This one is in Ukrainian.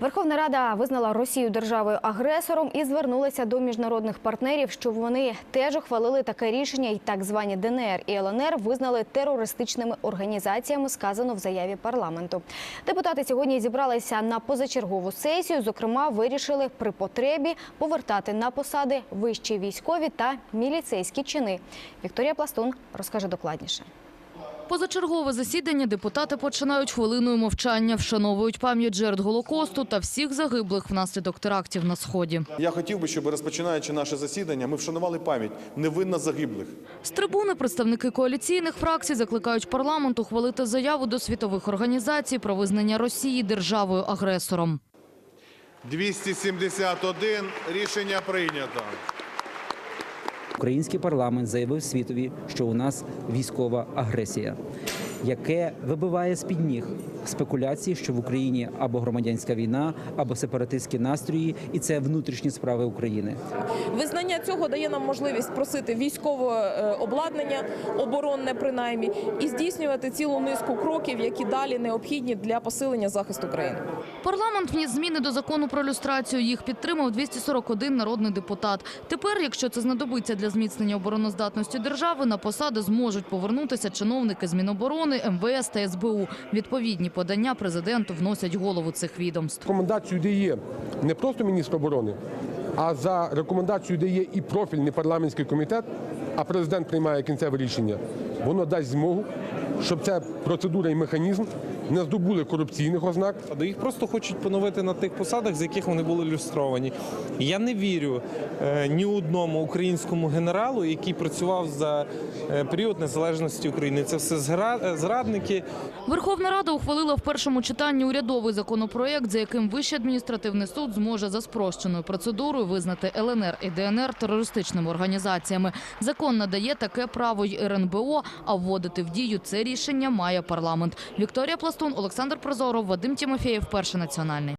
Верховна Рада визнала Росію державою агресором і звернулася до міжнародних партнерів, щоб вони теж ухвалили таке рішення, і так звані ДНР і ЛНР визнали терористичними організаціями. Сказано в заяві парламенту. Депутати сьогодні зібралися на позачергову сесію. Зокрема, вирішили при потребі повертати на посади вищі військові та міліцейські чини. Вікторія Пластун розкаже докладніше. Позачергове засідання депутати починають хвилиною мовчання, вшановують пам'ять жертв Голокосту та всіх загиблих внаслідок терактів на Сході. Я хотів би, щоб розпочинаючи наше засідання, ми вшанували пам'ять невинно загиблих. З трибуни представники коаліційних фракцій закликають парламент ухвалити заяву до світових організацій про визнання Росії державою-агресором. 271 рішення прийнято. Український парламент заявив світові, що у нас військова агресія, яке вибиває з під ніг спекуляції, що в Україні або громадянська війна, або сепаратистські настрої, і це внутрішні справи України. Визнання цього дає нам можливість просити військове е, обладнання, оборонне принаймні, і здійснювати цілу низку кроків, які далі необхідні для посилення захисту країни. Парламент вніс зміни до закону про люстрацію. Їх підтримав 241 народний депутат. Тепер, якщо це знадобиться для зміцнення обороноздатності держави, на посади зможуть повернутися чиновники з Міноборони, МВС та СБУ. Відповідні подання президенту вносять голову цих відомств. Рекомендацію дає не просто міністр оборони, а за рекомендацією дає і профільний парламентський комітет, а президент приймає кінцеве рішення. Воно дасть змогу, щоб ця процедура і механізм не здобули корупційних ознак, До їх просто хочуть поновити на тих посадах, з яких вони були люстровані. Я не вірю е, ні одному українському генералу, який працював за е, період незалежності України. Це все згра- е, зрадники. Верховна Рада ухвалила в першому читанні урядовий законопроект, за яким Вищий адміністративний суд зможе за спрощеною процедурою визнати ЛНР і ДНР терористичними організаціями. Закон надає таке право й РНБО, а вводити в дію це рішення має парламент. Вікторія Пластун, Олександр Прозоров, Вадим Тімофєєв, Перший національний.